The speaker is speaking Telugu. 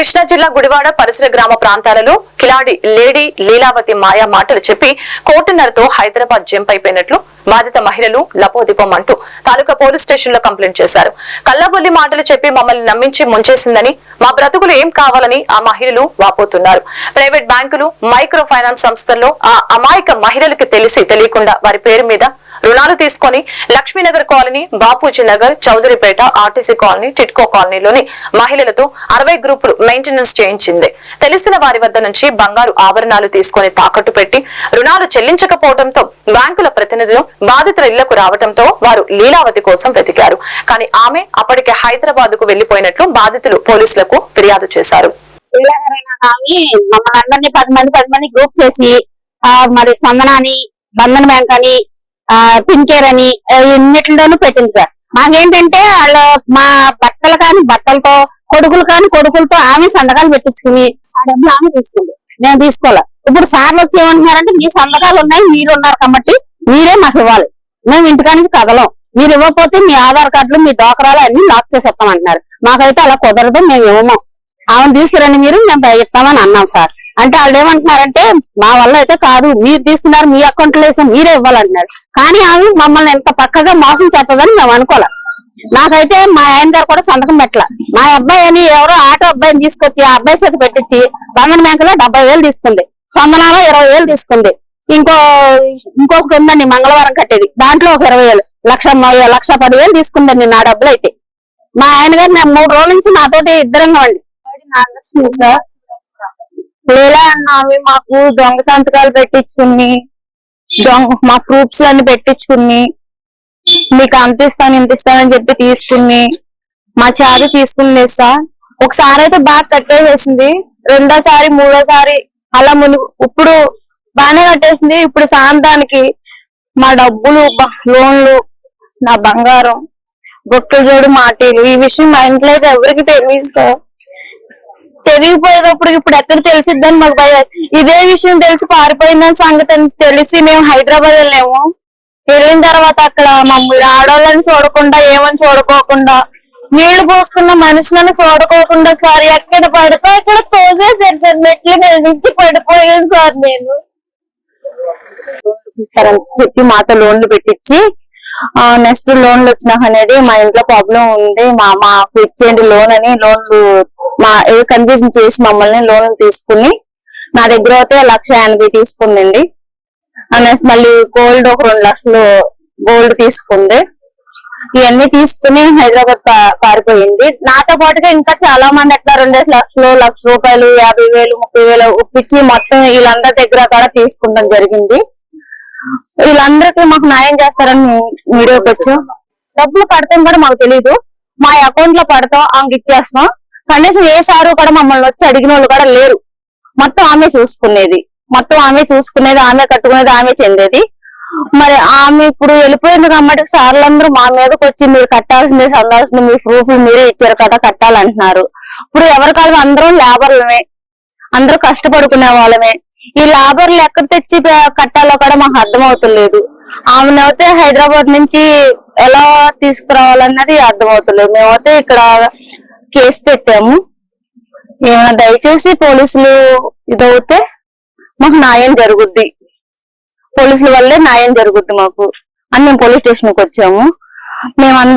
కృష్ణా జిల్లా గుడివాడ పరిసర గ్రామ ప్రాంతాలలో కిలాడి లేడీ లీలావతి మాయా మాటలు చెప్పి కోటిన్నరతో హైదరాబాద్ జంప్ అయిపోయినట్లు బాధిత మహిళలు లపోదీపం అంటూ తాలూకా పోలీస్ స్టేషన్లో కంప్లైంట్ చేశారు. కల్లబొల్లి మాటలు చెప్పి మమ్మల్ని నమ్మించి ముంచేసిందని మా బ్రతుకులు ఏం కావాలని ఆ మహిళలు వాపోతున్నారు. ప్రైవేట్ బ్యాంకులు మైక్రో ఫైనాన్స్ సంస్థల్లో ఆ అమాయక మహిళలకు తెలిసి తెలియకుండా వారి పేరు మీద రుణాలు తీసుకొని Lakshminagar colony Bapuji Nagar Chowdaripeta RTC colony TIDCO కాలనీలోని మహిళలతో అరవై గ్రూపులు మెయింటెనెన్స్ చేయించింది. తెలిసిన వారి వద్ద నుంచి బంగారు ఆభరణాలు తీసుకొని తాకట్టు పెట్టి రుణాలు చెల్లించకపోవడంతో బ్యాంకుల ప్రతినిధులు బాధితుల ఇళ్ళకు రావడంతో వారు లీలావతి కోసం వెతికారు. కానీ ఆమె అప్పటికే హైదరాబాద్కు వెళ్ళిపోయినట్లు బాధితులు పోలీసులకు ఫిర్యాదు చేశారు. మమ్మల్ని అందరినీ పది మంది పది మంది గ్రూప్ చేసి మరి స్పందనాని బంధన్ బ్యాంక్ అని ఆ పిన్ కేర్ అని ఇన్నిట్లోనూ పెట్టింది సార్. మాకేంటంటే వాళ్ళు మా బట్టలు కాని బట్టలతో కొడుకులు కాని కొడుకులతో ఆమె సంతకాలు పెట్టించుకుని ఆ డబ్బులు ఆమె తీసుకుంది. మేము తీసుకోవాలి ఇప్పుడు సార్లు వచ్చి ఏమంటున్నారంటే మీ సంతకాలు ఉన్నాయి మీరు ఉన్నారు కాబట్టి మీరే మాకు ఇవ్వాలి. మేము ఇంటికా నుంచి కదలం. మీరు ఇవ్వకపోతే మీ ఆధార్ కార్డులు మీ డోకరాలు అన్ని లాక్ చేసేస్తాం అంటున్నారు మాకైతే అలా కుదరదు మేము ఇవ్వము. ఆమెను తీసుకురండి మీరు మేము ఇస్తామని అన్నాం సార్. అంటే వాళ్ళు ఏమంటున్నారంటే మా వల్ల అయితే కాదు మీరు తీసుకున్నారు మీ అకౌంట్లో వేసాం మీరే ఇవ్వాలంటున్నారు. కానీ ఆమె మమ్మల్ని ఎంత పక్కగా మోసం చేస్తుందని మేము అనుకోలే. నాకైతే మా ఆయన గారు కూడా సంతకం పెట్టల. మా అబ్బాయి అని ఎవరో ఆటో అబ్బాయిని తీసుకొచ్చి ఆ అబ్బాయి చేత పెట్టించి బంధన్ బ్యాంకులో డెబ్బై వేలు తీసుకుంది. సొందనాలో ఇరవై వేలు తీసుకుంది. ఇంకో ఇంకొకటి ఉందండి మంగళవారం కట్టేది. దాంట్లో ఒక ఇరవై వేలు. లక్ష లక్ష పదివేలు తీసుకుందండి నా డబ్బులు అయితే మా ఆయన గారు నేను మూడు రోజుల నుంచి నాతోటి ఇద్దరంగా అండి సార్ లేలా అన్న ఆమె మాకు దొంగ సంతకాలు పెట్టించుకుని దొంగ మా ఫ్రూట్స్ అన్ని పెట్టించుకుని మీకు అంత ఇస్తాను ఇంత ఇస్తానని చెప్పి తీసుకుని మా చాది తీసుకుని సార్. ఒకసారి అయితే బాగా కట్టేసేసింది. రెండోసారి మూడోసారి అలా ముందు ఇప్పుడు బాగానే కట్టేసింది. ఇప్పుడు సాయంత్రానికి మా డబ్బులు లోన్లు నా బంగారం బొట్టుల జోడు మాటలు ఈ విషయం మా ఇంట్లో అయితే ఎవరికి తెలియదు సార్. తెలియపోయేటప్పుడు ఇప్పుడు ఎక్కడ తెలిసిద్దని మాకు భయం. ఇదే విషయం తెలిసి పారిపోయిందని సంగతి అని తెలిసి మేము హైదరాబాద్ వెళ్ళాము వెళ్ళిన తర్వాత అక్కడ మమ్మల్ని ఆడవాళ్ళని చూడకుండా ఏమని చూడకోకుండా నీళ్ళు పోసుకున్న మనుషులను చూడకోకుండా సార్ ఎక్కడ పడితే అక్కడ తోసేసారు సార్. మెట్ల నుంచి పడిపోయాను సార్ నేను. చెప్పి మాతో లోన్లు పెట్టించి ఆ నెక్స్ట్ లోన్లు వచ్చినా అనేది మా ఇంట్లో ప్రాబ్లం ఉంది. మా మాకు ఇచ్చేయండి లోన్ అని లోన్లు మా ఏదో కన్ఫ్యూజన్ చేసి మమ్మల్ని లోన్లు తీసుకుని నా దగ్గర అయితే లక్ష ఎనభై తీసుకుందండి. నెక్స్ట్ మళ్ళీ గోల్డ్ ఒక రెండు లక్షలు గోల్డ్ తీసుకుంది. ఇవన్నీ తీసుకుని హైదరాబాద్ పారిపోయింది. నాతో పాటుగా ఇంకా చాలా మంది అట్లా రెండేసి లక్షలు లక్ష రూపాయలు యాభై వేలు ముప్పై వేలు ఒప్పించి మొత్తం వీళ్ళందరి దగ్గర కూడా తీసుకుంటాం జరిగింది. వీళ్ళందరికీ మాకు న్యాయం చేస్తారని మీడియాకి వచ్చాం డబ్బులు పడతాం కూడా మాకు తెలియదు మా అకౌంట్లో పడతాం ఆమెకి ఇచ్చేస్తాం కనీసం ఏ సారు కూడా మమ్మల్ని వచ్చి అడిగిన వాళ్ళు కూడా లేరు. మొత్తం ఆమె చూసుకునేది. మొత్తం ఆమె చూసుకునేది ఆమె కట్టుకునేది ఆమె చెందేది. మరి ఆమె ఇప్పుడు వెళ్ళిపోయింది కాబట్టి సార్లందరూ మా మీదకి వచ్చి మీరు కట్టాల్సిందే చదవాల్సింది మీ ప్రూఫ్ మీరే ఇచ్చారు కదా కట్టాలంటున్నారు. ఇప్పుడు ఎవరి కాదు అందరం లేబర్లమే. అందరూ కష్టపడుకునే వాళ్ళమే. ఈ లేబర్లు ఎక్కడ తెచ్చి కట్టాలో కూడా మాకు అర్థం అవుతలేదు ఆమెనైతే హైదరాబాద్ నుంచి ఎలా తీసుకురావాలన్నది అర్థం అవుతలేదు మేమైతే ఇక్కడ కేసు పెట్టాము. ఏమైనా దయచేసి పోలీసులు ఇదవుతే మాకు న్యాయం జరుగుద్ది. పోలీసుల వల్లే న్యాయం జరుగుద్ది మాకు. అని మేము పోలీస్ స్టేషన్కి వచ్చాము. మేమందరం